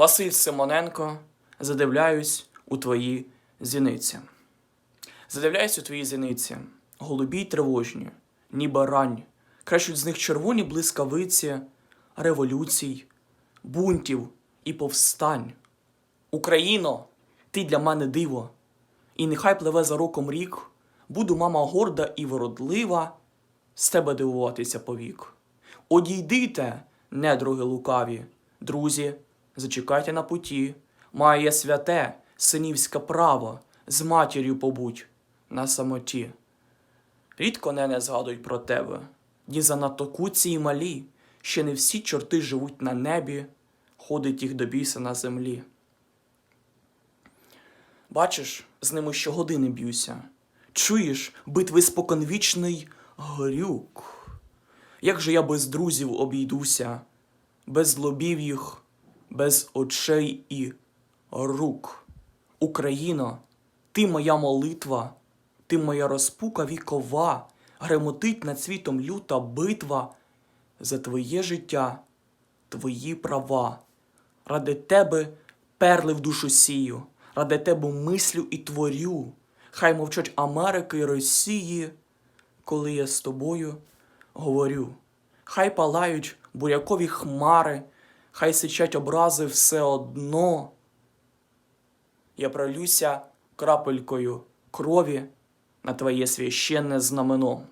Василь Симоненко, задивляюсь у твої зіниці. Задивляюсь у твої зіниці, голубі й тривожні, ніби рань, кращуть з них червоні блискавиці, революцій, бунтів і повстань. Україно, ти для мене диво, і нехай пливе за роком рік, буду мама горда і вродлива, з тебе дивуватися повік. Одійдите, недруги лукаві, друзі, зачекайте на путі, має святе, синівське право, з матір'ю побудь на самоті. Рідко не, згадують про тебе, ні занадто куці й малі, ще не всі чорти живуть на небі, ходить їх до біса на землі. Бачиш, з ними щогодини б'юся. Чуєш, битви споконвічний горюк. Як же я без друзів обійдуся, без лобів їх, без очей і рук. Україно, ти моя молитва, ти моя розпука вікова, гремотить над світом люта битва за твоє життя, твої права. Ради тебе перли в душу сію, ради тебе мислю і творю. Хай мовчать Америки і Росії, коли я з тобою говорю. Хай палають бурякові хмари, хай сичать образи все одно. Я пролюся крапелькою крові на твоє священне знамено.